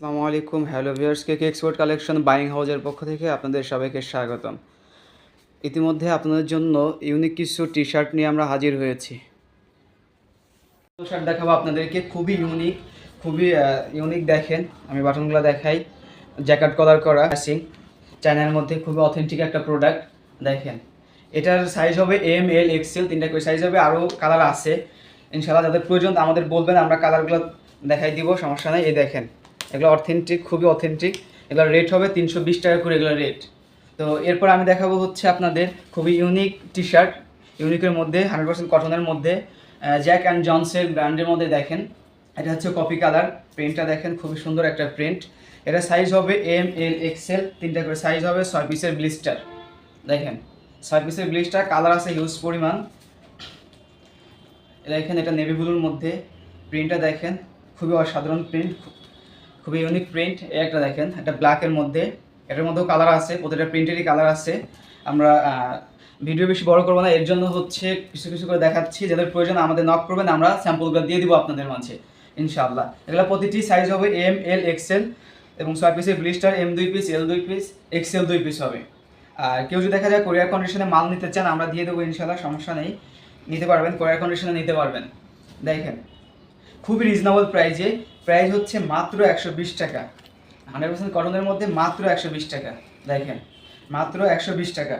আসসালামু আলাইকুম। Hello viewers K K export collection buying হাউজের পক্ষ থেকে আপনাদের সবাইকে স্বাগতম। ইতিমধ্যে আপনাদের জন্য ইউনিক কিছু টি শার্ট নিয়ে আমরা হাজির হয়েছি। শার্ট দেখাবো আপনাদেরকে, খুবই ইউনিক খুবই ইউনিক দেখেন। আমি বাটনগুলো দেখাই। জ্যাকেট কলার করা সিং চায়নার মধ্যে খুবই অথেন্টিক একটা প্রোডাক্ট দেখেন, এটার সাইজ হবে এম এল এক্সেল তিনটা করে সাইজ হবে, আরও কালার আছে। ইনশাআল্লাহ যাদের প্রয়োজন আমাদের বলবেন, আমরা কালারগুলো দেখাই দিব, সমস্যা নেই। এই দেখেন এগুলো অথেন্টিক খুবই অথেন্টিক এগুলোর রেট হবে তিনশো বিশ টাকা করে এগুলোর রেট তো এরপর আমি দেখাবো হচ্ছে আপনাদের খুবই ইউনিক টি শার্ট ইউনিকের মধ্যে হান্ড্রেড পার্সেন্ট কটনের মধ্যে জ্যাক অ্যান্ড জনসের ব্র্যান্ডের মধ্যে দেখেন। এটা হচ্ছে কপি কালার প্রিন্টটা দেখেন, খুবই সুন্দর একটা প্রিন্ট এটা সাইজ হবে এম এল এক্সেল তিনটা করে সাইজ হবে ছয় পিসের ব্লিস্টার দেখেন, ছয় পিসের ব্লিস্টার কালার আছে হিউজ পরিমাণ। দেখেন, এটা নেভি ব্লুর মধ্যে। প্রিন্টটা দেখেন, খুবই অসাধারণ প্রিন্ট খুবই ইউনিক প্রিন্ট এই একটা দেখেন, একটা ব্ল্যাকের মধ্যে। এটার মধ্যেও কালার আছে, প্রতিটা প্রিন্টেরই কালার আছে। আমরা ভিডিও বেশি বড় করব না, এর জন্য হচ্ছে কিছু কিছু করে দেখাচ্ছি। যাদের প্রয়োজন আমাদের নক করবেন, আমরা স্যাম্পলগুলো দিয়ে দিব আপনাদের মাঝে, ইনশাআল্লাহ। এগুলো প্রতিটি সাইজ হবে এম এল এক্সেল এবং ছয় পিসের ব্লিস্টার এম দুই পিস এল দুই পিস এক্সেল দুই পিস হবে। আর কেউ যদি দেখা যায় কোরিয়ার কন্ডিশনে মাল নিতে চান, আমরা দিয়ে দেবো ইনশাল্লাহ সমস্যা নেই। নিতে পারবেন কোরিয়ার কন্ডিশনে নিতে পারবেন। দেখেন, খুবই রিজনেবল প্রাইজে প্রাইস হচ্ছে মাত্র একশো বিশ টাকা। হান্ড্রেড পার্সেন্ট কটনের মধ্যে মাত্র একশো বিশ টাকা, দেখেন, মাত্র একশো বিশ টাকা।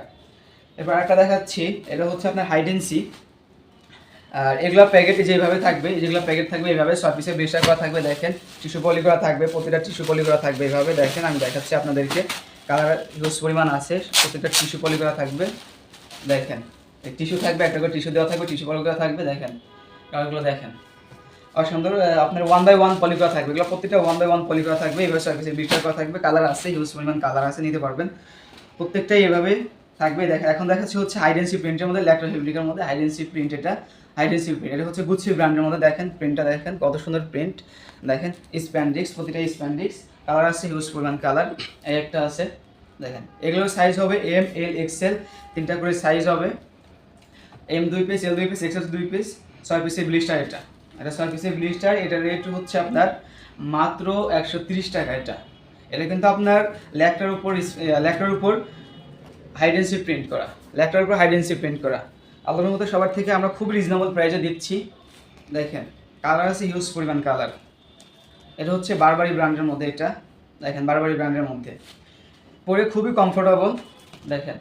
এবার একটা দেখাচ্ছি, এটা হচ্ছে আপনার হাইডেন্সি আর এগুলো প্যাকেটে যেভাবে থাকবে যেগুলো প্যাকেট থাকবে এইভাবে সব পিসে বেশা করা থাকবে, দেখেন, টিস্যু পলি করা থাকবে, প্রতিটা টিস্যু পলি করা থাকবে এইভাবে দেখেন, আমি দেখাচ্ছি আপনাদেরকে। কালার হিউজ পরিমাণ আছে, প্রতিটা টিস্যু পলি করা থাকবে, দেখেন টিস্যু থাকবে, একটা করে টিস্যু দেওয়া থাকবে, টিস্যু পলি করা থাকবে, দেখেন, কালারগুলো দেখেন। অসুন্দর আপনার ওয়ান বাই ওয়ান পলি থাকবে। এগুলো প্রত্যেকটা ওয়ান বাই ওয়ান পলি থাকবে, এভাবে সার্ভিসে বিশটা করা থাকবে কালার আছে হিউজ পরিমাণ কালার আছে নিতে পারবেন। প্রত্যেকটাই এভাবে থাকবে। দেখা, এখন দেখাচ্ছি হচ্ছে হাইডেন্সি প্রিন্টের মধ্যে ল্যাকটা ফেব্রিকের মধ্যে হাইডেন্সি প্রিন্ট এটা হাইডেন্সি প্রিন্ট এটা হচ্ছে গুচ্ছি ব্র্যান্ডের মধ্যে, দেখেন প্রিন্টটা দেখেন, কত সুন্দর প্রিন্ট দেখেন স্প্যান্ডিক্স প্রতিটা স্প্যান্ডিক্স কালার আছে হিউজ পরিমাণ কালার এই একটা আছে, দেখেন। এগুলোর সাইজ হবে এম এল এক্সেল তিনটা করে সাইজ হবে। এম দুই পিস এল দুই পিস এক্সেল দুই পিস ছয় পিসের ব্লিস্টার এটা। এটা ছয় পিসের ব্লিস্টার এটার রেট হচ্ছে আপনার মাত্র একশো টাকা এটা। এটা কিন্তু আপনার ল্যাকটার উপর ল্যাকটার উপর হাইডেন্সি প্রিন্ট করা। ল্যাকটার উপর হাইডেন্সি প্রিন্ট করা। আল্লাহর মতো সবার থেকে আমরা খুব রিজনেবল প্রাইসে দিচ্ছি। দেখেন কালার আছে হিউজ পরিমাণ কালার এটা হচ্ছে বারবারি ব্র্যান্ডের মধ্যে এটা। দেখেন বারবারি ব্র্যান্ডের মধ্যে। পরে খুবই কমফোর্টেবল দেখেন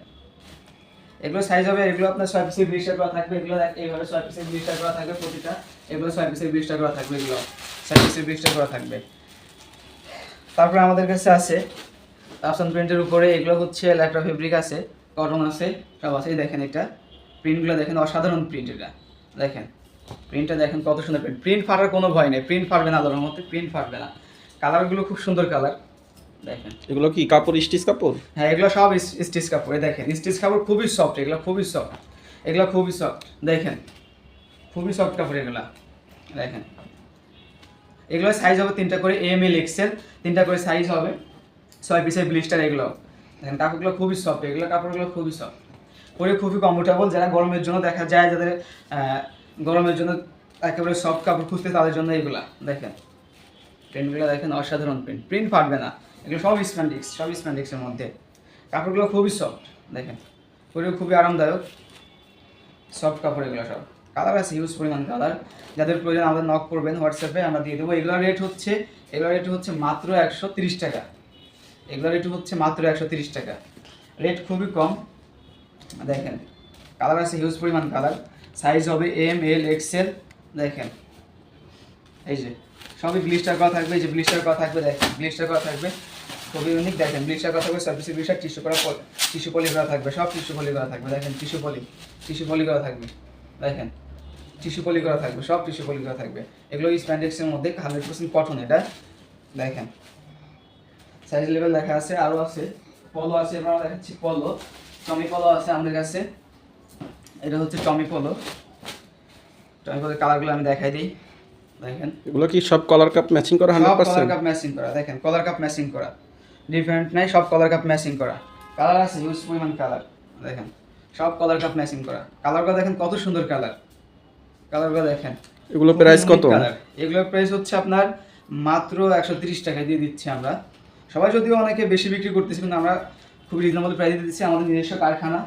এগুলো সাইজ হবে, এগুলো আপনার ছয় পিসের বিশটা করা থাকবে, এগুলো এইভাবে ছয় পিসের বিশটা করা থাকবে প্রতিটা, এগুলো ছয় পিসের বিশটা করা থাকবে, এগুলো ছয় পিসের বিশটা করা থাকবে। তারপরে আমাদের কাছে আছে আফসান প্রিন্টের উপরে এগুলো হচ্ছে ল্যাকটা ফেব্রিক আছে কটন আছে, সব আছে দেখেন এটা। প্রিন্টগুলো দেখেন অসাধারণ প্রিন্ট এটা, দেখেন। প্রিন্টটা দেখেন কত সুন্দর প্রিন্ট প্রিন্ট ফাটার কোনো ভয় নেই প্রিন্ট ফাটবে না আলোর মধ্যে প্রিন্ট ফাটবে না। কালারগুলো খুব সুন্দর কালার দেখেন। এগুলো কি কাপড় স্টিচ কাপড়? হ্যাঁ এগুলো সব স্টিচ কাপড়। দেখেন স্টিচ কাপড় খুবই সফট এগুলো খুবই সফট এগুলো খুবই সফট দেখেন খুবই সফট কাপড় এগুলো। দেখেন এগুলো সাইজ হবে তিনটা করে এম এল এক্সেল তিনটা করে সাইজ হবে ছয় পিসের ব্লিস্টার এগুলো। দেখেন কাপড়গুলো খুবই সফট এগুলো কাপড়গুলো খুবই সফট পরে খুবই কমফোর্টেবল যারা গরমের জন্য দেখা যায় যাদের গরমের জন্য একেবারে সফট কাপড় খুঁজতে তাদের জন্য এগুলা। দেখেন প্রিন্টগুলো দেখেন অসাধারণ প্রিন্ট প্রিন্ট ফাটবে না। এগুলো সব স্প্যান্ডিক্স সব স্প্যান্ডিক্সের মধ্যে। কাপড়গুলো খুবই সফট দেখেন। পরেও খুবই আরামদায়ক। সফট কাপড় এগুলো সব। কালার আছে ইউজ পরিমাণ কালার যাদের প্রয়োজন আমাদের নক করবেন হোয়াটসঅ্যাপে আমরা দিয়ে দেবো। এগুলোর রেট হচ্ছে, এগুলোর রেট হচ্ছে মাত্র একশো টাকা। এগুলোর রেট হচ্ছে মাত্র একশো টাকা। রেট খুবই কম। দেখেন কালার আছে হিউজ পরিমাণ কালার সাইজ হবে এম এল এক্সেল দেখেন, এই যে। সবই ব্লিস্টার করা থাকবে যে ব্লিস্টার করা থাকবে দেখেন ব্লিস্টার করা থাকবে। খুবই ইউনিক দেখেন, ব্লিস্টার করা থাকবে সার্ভিসে ব্লিস্টার টিস্যু করা টিস্যু পলি করা থাকবে, সব টিস্যু পলি করা থাকবে, দেখেন টিস্যু পলি টিস্যু পলি করা থাকবে, দেখেন টিস্যু পলি করা থাকবে, সব টিস্যু পলি করা থাকবে। এগুলো স্প্যান্ডেক্সের মধ্যে হান্ড্রেড পার্সেন্ট কটন এটা, দেখেন। সাইজ লেভেল দেখা আছে আরও আছে পলো আছে, এবার দেখাচ্ছি পলো টমি পলো আছে আমাদের কাছে। এটা হচ্ছে টমি পলো টমি পলোর কালারগুলো আমি দেখাই দিই। দেখেন। এগুলো কি সব কলার কাপ ম্যাচিং করা হান্ড্রেড সব কলার কাপ ম্যাচিং করা দেখেন কলার কাপ ম্যাচিং করা। ডিফারেন্ট নাই সব কলার কাপ ম্যাচিং করা। কালার আছে হিউজ পরিমাণ কালার দেখেন। সব কলার কাপ ম্যাচিং করা। কালারগুলো দেখেন কত সুন্দর কালার কালারগুলো দেখেন এগুলো প্রাইস কত? এগুলোর প্রাইস হচ্ছে আপনার মাত্র একশো তিরিশ টাকা দিয়ে দিচ্ছি আমরা। সবাই যদিও অনেকে বেশি বিক্রি করতেছি কিন্তু আমরা খুব রিজনেবল প্রাইসে দিচ্ছি আমাদের নিজস্ব কারখানা।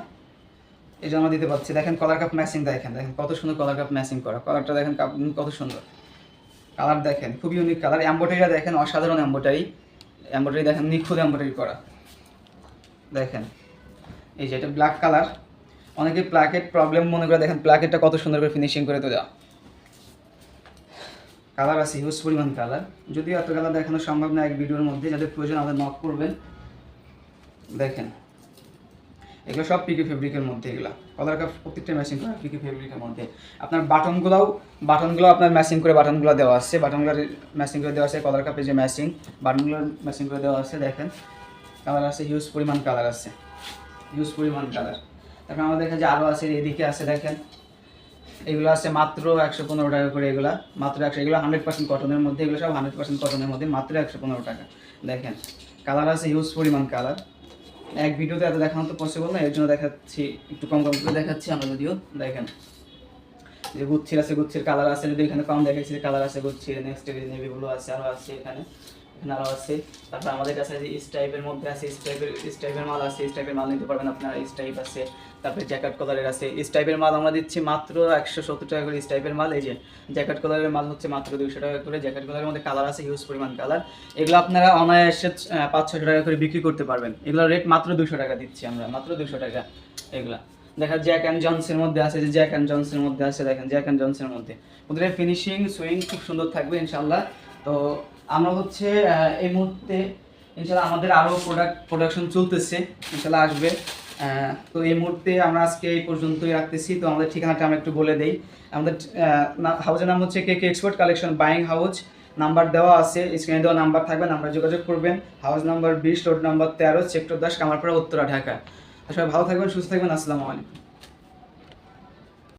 এই যে আমরা দিতে পারছি। দেখেন কলার কাপ ম্যাচিং দেখেন দেখেন কত সুন্দর কলার কাপ ম্যাচিং করা। কলারটা দেখেন কাপ কত সুন্দর। কালার দেখেন খুব ইউনিক কালার। এম্বোটারিটা দেখেন, অসাধারণ এম্বোটারি এম্বোটারি দেখেন, নিখুঁত এম্বোটারি করা। দেখেন, এই যে এটা ব্ল্যাক কালার। অনেকে প্লাকেট প্রবলেম মনে করে দেখেন প্লাকেটটা কত সুন্দর করে ফিনিশিং করে তো তোলা। কালার আছে হিউজ পরিমাণ কালার। যদিও এত কালার দেখানো সম্ভব না এক ভিডিওর মধ্যে, যাদের প্রয়োজন আমাদের নক করবেন। দেখেন এগুলো সব পিকে ফেব্রিকের মধ্যে এগুলো। কলার কাপ প্রত্যেকটা ম্যাচিং করা পিকে ফেব্রিকের মধ্যে। আপনার বাটনগুলোও বাটনগুলো আপনার ম্যাচিং করে বাটনগুলো দেওয়া আছে। বাটনগুলো ম্যাচিং করে দেওয়া আছে কলার কাপের যে ম্যাচিং বাটনগুলো ম্যাচিং করে দেওয়া আছে, দেখেন। কালার আছে হিউজ পরিমাণ কালার আছে। হিউজ পরিমাণ কালার তারপর আমাদের কাছে আরও আছে, এদিকে আছে, দেখেন। এগুলো আছে মাত্র একশো পনেরো টাকা করে এগুলা। মাত্র একশো, এগুলো হান্ড্রেড পার্সেন্ট কটনের মধ্যে, এগুলো সব হান্ড্রেড পার্সেন্ট কটনের মধ্যে মাত্র একশো পনেরো টাকা। দেখেন কালার আছে হিউজ পরিমাণ কালার এক ভিডিওতে এত দেখানো তো পসিবল না, এর জন্য দেখাচ্ছি, একটু কম কম করে দেখাচ্ছি আমরা যদিও, দেখেন। যে গুচ্ছির আছে, গুচ্ছির কালার আছে, যদি এখানে কম দেখাচ্ছি কালার আছে গুচ্ছির নেক্সট নেভিগুলো আছে আরও আছে এখানে। এখানে আছে। তারপর আমাদের কাছে যে ইস টাইপের মধ্যে আছে ইস টাইপের ইস টাইপের মাল আছে ইস টাইপের মাল নিতে পারবেন আপনারা ইস টাইপ আছে। তারপরে জ্যাকেট কলারের আছে। ইস টাইপের মাল আমরা দিচ্ছি মাত্র একশো সত্তর টাকা করে ইস টাইপের মাল। এই যে জ্যাকেট কলারের মাল হচ্ছে মাত্র দুইশো টাকা করে। জ্যাকেট কলারের মধ্যে কালার আছে হিউজ পরিমাণ কালার এগুলো আপনারা অনায়াসে পাঁচ ছশো টাকা করে বিক্রি করতে পারবেন। এগুলোর রেট মাত্র দুশো টাকা দিচ্ছি আমরা, মাত্র দুশো টাকা এগুলা। দেখা জ্যাক অ্যান্ড জনসের মধ্যে আছে, যে জ্যাক অ্যান্ড জনসের মধ্যে আছে, দেখেন জ্যাক অ্যান্ড জনসের মধ্যে। ওদের ফিনিশিং সুইং খুব সুন্দর থাকবে ইনশাল্লাহ তো আমরা হচ্ছে এই মুহূর্তে ইনশাল্লাহ আমাদের আরও প্রোডাক্ট প্রোডাকশন চলতেছে, ইনশাল্লাহ আসবে। তো এই মুহূর্তে আমরা আজকে এই পর্যন্তই রাখতেছি। তো আমাদের ঠিকানাটা আমরা একটু বলে দেই। আমাদের হাউজের নাম হচ্ছে K K export collection buying house number দেওয়া আছে স্ক্রিনে দেওয়া নাম্বার থাকবে, নাম্বার যোগাযোগ করবেন। হাউস নাম্বার বিশ রোড নাম্বার তেরো সেক্টর দশ, কামারপাড়া, উত্তরা, ঢাকা। সবাই ভালো থাকবেন, সুস্থ থাকবেন, আসসালামু আলাইকুম।